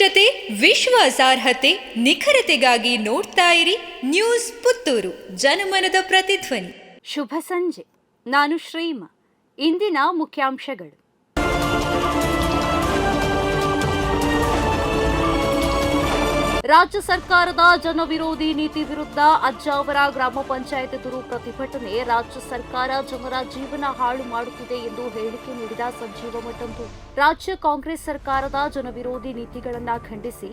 ವಸ್ತುನಿಷ್ಠತೆ ವಿಶ್ವಾಸಾರ್ಹತೆ ನಿಖರತೆಗಾಗಿ ನೋಡ್ತಾ ಇರಿ ನ್ಯೂಸ್ ಪುತ್ತೂರು. ಜನಮನದ ಪ್ರತಿಧ್ವನಿ. ಶುಭ ಸಂಜೆ. ನಾನು ಶ್ರೀಮ. ಇಂದಿನ ಮುಖ್ಯಾಂಶಗಳು. ರಾಜ್ಯ ಸರ್ಕಾರದ ಜನವಿರೋಧಿ ನೀತಿ ವಿರುದ್ಧ ಅಜ್ಜಾವರ ಗ್ರಾಮ ಪಂಚಾಯತ್ ಎದುರು ಪ್ರತಿಭಟನೆ. ರಾಜ್ಯ ಸರ್ಕಾರ ಜನರ ಜೀವನ ಹಾಳು ಮಾಡುತ್ತಿದೆ ಎಂದು ಹೇಳಿಕೆ ನೀಡಿದ ಸಂಜೀವ ಮಠಂದು. ರಾಜ್ಯ ಕಾಂಗ್ರೆಸ್ ಸರ್ಕಾರದ ಜನವಿರೋಧಿ ನೀತಿಗಳನ್ನು ಖಂಡಿಸಿ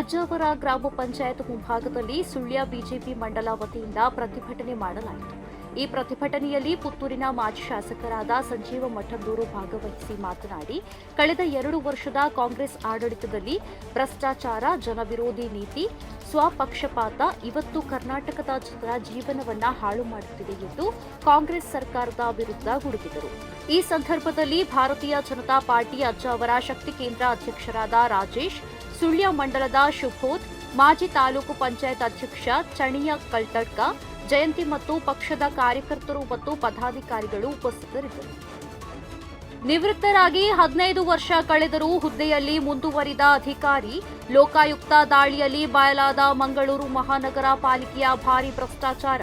ಅಜ್ಜಾವರ ಗ್ರಾಮ ಪಂಚಾಯತ್ ಮುಂಭಾಗದಲ್ಲಿ ಸುಳ್ಯ ಬಿಜೆಪಿ ಮಂಡಲ ವತಿಯಿಂದ ಪ್ರತಿಭಟನೆ ಮಾಡಲಾಯಿತು. ಈ ಪ್ರತಿಭಟನೆಯಲ್ಲಿ ಪುತ್ತೂರಿನ ಮಾಜಿ ಶಾಸಕರಾದ ಸಂಜೀವ ಮಠಂದೂರು ಭಾಗವಹಿಸಿ ಮಾತನಾಡಿ, ಕಳೆದ ಎರಡು ವರ್ಷದ ಕಾಂಗ್ರೆಸ್ ಆಡಳಿತದಲ್ಲಿ ಭ್ರಷ್ಟಾಚಾರ, ಜನವಿರೋಧಿ ನೀತಿ, ಸ್ವಪಕ್ಷಪಾತ ಇವತ್ತು ಕರ್ನಾಟಕದ ಜನರ ಜೀವನವನ್ನ ಹಾಳು ಮಾಡುತ್ತಿದೆ ಎಂದು ಕಾಂಗ್ರೆಸ್ ಸರ್ಕಾರದ ವಿರುದ್ಧ ಗುಡುಗಿದರು. ಈ ಸಂದರ್ಭದಲ್ಲಿ ಭಾರತೀಯ ಜನತಾ ಪಾರ್ಟಿ ಅಜ್ಜಾವರ ಶಕ್ತಿ ಕೇಂದ್ರ ಅಧ್ಯಕ್ಷರಾದ ರಾಜೇಶ್, ಸುಳ್ಯ ಮಂಡಲದ ಶುಭೋದ್, ಮಾಜಿ ತಾಲೂಕು ಪಂಚಾಯತ್ ಅಧ್ಯಕ್ಷ ಚಣಿಯ ಕಲ್ತಡ್ಕ ಜಯಂತಿ ಮತ್ತು ಪಕ್ಷದ ಕಾರ್ಯಕರ್ತರು ಮತ್ತು ಪದಾಧಿಕಾರಿಗಳು ಉಪಸ್ಥಿತರಿದ್ದರು. ನಿವೃತ್ತರಾಗಿ ಹದಿನೈದು ವರ್ಷ ಕಳೆದರೂ ಹುದ್ದೆಯಲ್ಲಿ ಮುಂದುವರಿದ ಅಧಿಕಾರಿ, ಲೋಕಾಯುಕ್ತ ದಾಳಿಯಲ್ಲಿ ಬಯಲಾದ ಮಂಗಳೂರು ಮಹಾನಗರ ಪಾಲಿಕೆಯ ಭಾರಿ ಭ್ರಷ್ಟಾಚಾರ.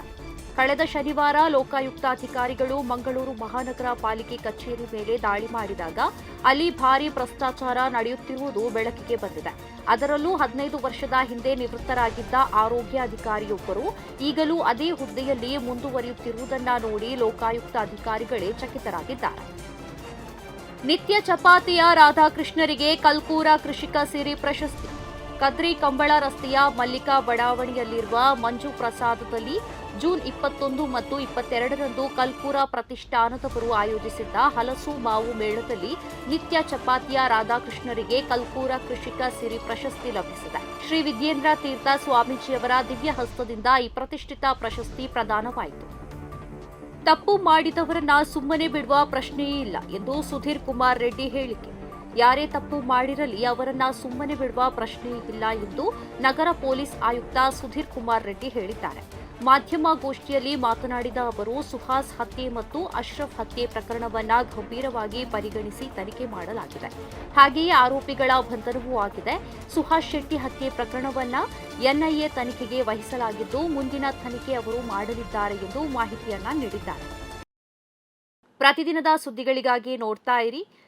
ಕಳೆದ ಶನಿವಾರ ಲೋಕಾಯುಕ್ತ ಅಧಿಕಾರಿಗಳು ಮಂಗಳೂರು ಮಹಾನಗರ ಪಾಲಿಕೆ ಕಚೇರಿ ಮೇಲೆ ದಾಳಿ ಮಾಡಿದಾಗ ಅಲ್ಲಿ ಭಾರೀ ಭ್ರಷ್ಟಾಚಾರ ನಡೆಯುತ್ತಿರುವುದು ಬೆಳಕಿಗೆ ಬಂದಿದೆ. ಅದರಲ್ಲೂ ಹದಿನೈದು ವರ್ಷದ ಹಿಂದೆ ನಿವೃತ್ತರಾಗಿದ್ದ ಆರೋಗ್ಯ ಅಧಿಕಾರಿಯೊಬ್ಬರು ಈಗಲೂ ಅದೇ ಹುದ್ದೆಯಲ್ಲಿ ಮುಂದುವರಿಯುತ್ತಿರುವುದನ್ನ ನೋಡಿ ಲೋಕಾಯುಕ್ತ ಅಧಿಕಾರಿಗಳೇ ಚಕಿತರಾಗಿದ್ದಾರೆ. ನಿತ್ಯ ಚಪಾತಿಯ ರಾಧಾಕೃಷ್ಣರಿಗೆ ಕಲ್ಕೂರ ಕೃಷಿಕ ಸಿರಿ ಪ್ರಶಸ್ತಿ. ಕದ್ರಿ ಕಂಬಳ ರಸ್ತೆಯ ಮಲ್ಲಿಕಾ ಬಡಾವಣೆಯಲ್ಲಿರುವ ಮಂಜು ಪ್ರಸಾದದಲ್ಲಿ ಜೂನ್ ಇಪ್ಪತ್ತೊಂದು ಮತ್ತು ಇಪ್ಪತ್ತೆರಡರಂದು ಕಲ್ಪುರ ಪ್ರತಿಷ್ಠಾನದವರು ಆಯೋಜಿಸಿದ್ದ ಹಲಸು ಮಾವು ಮೇಳದಲ್ಲಿ ನಿತ್ಯ ಚಪಾತಿಯ ರಾಧಾಕೃಷ್ಣರಿಗೆ ಕಲ್ಪೂರ ಕೃಷಿಕ ಸಿರಿ ಪ್ರಶಸ್ತಿ ಲಭಿಸಿದೆ. ಶ್ರೀ ವಿದ್ಯೇಂದ್ರ ತೀರ್ಥ ಸ್ವಾಮೀಜಿಯವರ ದಿವ್ಯ ಹಸ್ತದಿಂದ ಈ ಪ್ರತಿಷ್ಠಿತ ಪ್ರಶಸ್ತಿ ಪ್ರದಾನವಾಯಿತು. ತಪ್ಪು ಮಾಡಿದವರನ್ನ ಸುಮ್ಮನೆ ಬಿಡುವ ಪ್ರಶ್ನೆಯೇ ಇಲ್ಲ ಎಂದು ಸುಧೀರ್ ಕುಮಾರ್ ರೆಡ್ಡಿ ಹೇಳಿಕೆ. ಯಾರೇ ತಪ್ಪು ಮಾಡಿರಲಿ ಅವರನ್ನ ಸುಮ್ಮನೆ ಬಿಡುವ ಪ್ರಶ್ನೆಯೇ ಇಲ್ಲ ಎಂದು ನಗರ ಪೊಲೀಸ್ ಆಯುಕ್ತ ಸುಧೀರ್ ಕುಮಾರ್ ರೆಡ್ಡಿ ಹೇಳಿದ್ದಾರೆ. ಮಾಧ್ಯಮ ಗೋಷ್ಠಿಯಲ್ಲಿ ಮಾತನಾಡಿದ ಅವರು, ಸುಹಾಸ್ ಹತ್ಯೆ ಮತ್ತು ಅಶ್ರಫ್ ಹತ್ಯೆ ಪ್ರಕರಣವನ್ನ ಗಂಭೀರವಾಗಿ ಪರಿಗಣಿಸಿ ತನಿಖೆ ಮಾಡಲಾಗಿದೆ. ಹಾಗೆಯೇ ಆರೋಪಿಗಳ ಬಂಧನವೂ ಆಗಿದೆ. ಸುಹಾಸ್ ಶೆಟ್ಟಿ ಹತ್ಯೆ ಪ್ರಕರಣವನ್ನ ಎನ್ಐಎ ತನಿಖೆಗೆ ವಹಿಸಲಾಗಿದ್ದು, ಮುಂದಿನ ತನಿಖೆ ಅವರು ಮಾಡಲಿದ್ದಾರೆ ಎಂದು ಮಾಹಿತಿಯನ್ನ ನೀಡಿದ್ದಾರೆ. ಪ್ರತಿದಿನದ ಸುದ್ದಿಗಳಿಗಾಗಿ ನೋಡ್ತಾ ಇರಿ.